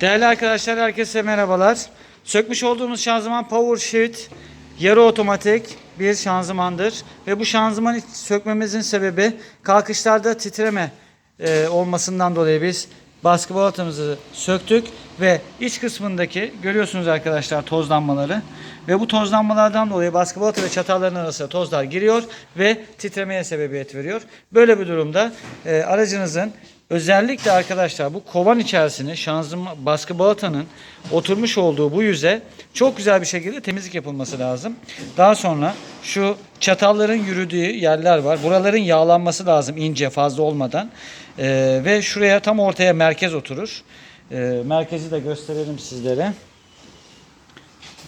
Değerli arkadaşlar herkese merhabalar. Sökmüş olduğumuz şanzıman Power Shift yarı otomatik bir şanzımandır. Ve bu şanzımanı sökmemizin sebebi kalkışlarda titreme e, olmasından dolayı biz baskı balatamızı söktük ve iç kısmındaki görüyorsunuz arkadaşlar tozlanmaları ve bu tozlanmalardan dolayı baskı balata ve çatalların arasında tozlar giriyor ve titremeye sebebiyet veriyor. Böyle bir durumda e, aracınızın Özellikle arkadaşlar bu kovan içerisine şanzıman baskı balatanın oturmuş olduğu bu yüze çok güzel bir şekilde temizlik yapılması lazım. Daha sonra şu çatalların yürüdüğü yerler var. Buraların yağlanması lazım ince fazla olmadan. Ee, ve şuraya tam ortaya merkez oturur. Ee, merkezi de gösterelim sizlere.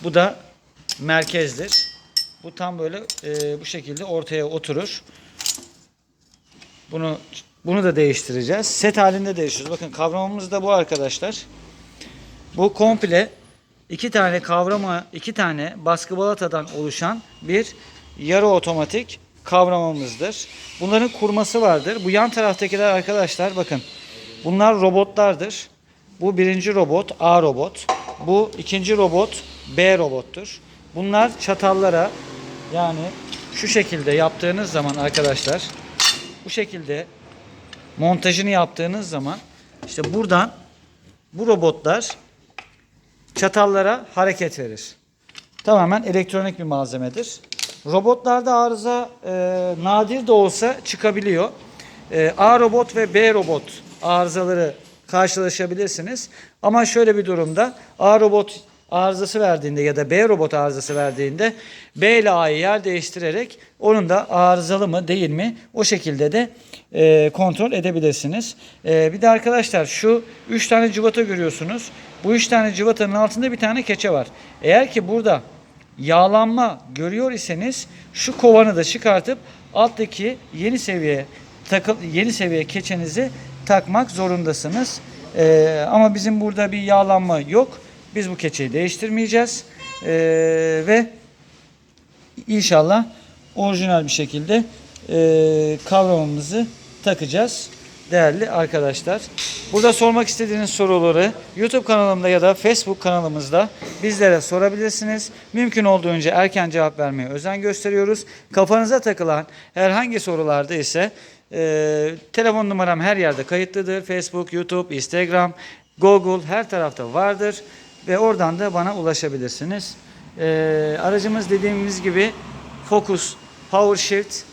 Bu da merkezdir. Bu tam böyle e, bu şekilde ortaya oturur. Bunu bunu da değiştireceğiz. Set halinde değiştiriyoruz. Bakın kavramımız da bu arkadaşlar. Bu komple iki tane kavrama, iki tane baskı balatadan oluşan bir yarı otomatik kavramamızdır. Bunların kurması vardır. Bu yan taraftakiler arkadaşlar bakın. Bunlar robotlardır. Bu birinci robot A robot. Bu ikinci robot B robottur. Bunlar çatallara yani şu şekilde yaptığınız zaman arkadaşlar bu şekilde montajını yaptığınız zaman işte buradan bu robotlar çatallara hareket verir. Tamamen elektronik bir malzemedir. Robotlarda arıza e, nadir de olsa çıkabiliyor. E, A robot ve B robot arızaları karşılaşabilirsiniz. Ama şöyle bir durumda A robot arızası verdiğinde ya da B robot arızası verdiğinde B ile A'yı yer değiştirerek onun da arızalı mı değil mi o şekilde de e, kontrol edebilirsiniz. E, bir de arkadaşlar şu 3 tane cıvata görüyorsunuz. Bu 3 tane cıvatanın altında bir tane keçe var. Eğer ki burada yağlanma görüyor iseniz şu kovanı da çıkartıp alttaki yeni seviye takıl yeni seviye keçenizi takmak zorundasınız. E, ama bizim burada bir yağlanma yok. Biz bu keçeyi değiştirmeyeceğiz. E, ve inşallah orijinal bir şekilde e, kavramımızı takacağız değerli arkadaşlar. Burada sormak istediğiniz soruları YouTube kanalımda ya da Facebook kanalımızda bizlere sorabilirsiniz. Mümkün olduğunca erken cevap vermeye özen gösteriyoruz. Kafanıza takılan herhangi sorularda ise e, telefon numaram her yerde kayıtlıdır. Facebook, YouTube, Instagram, Google her tarafta vardır ve oradan da bana ulaşabilirsiniz. E, aracımız dediğimiz gibi Focus Power Shift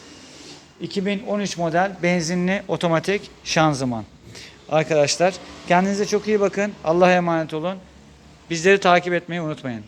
2013 model benzinli otomatik şanzıman. Arkadaşlar kendinize çok iyi bakın. Allah'a emanet olun. Bizleri takip etmeyi unutmayın.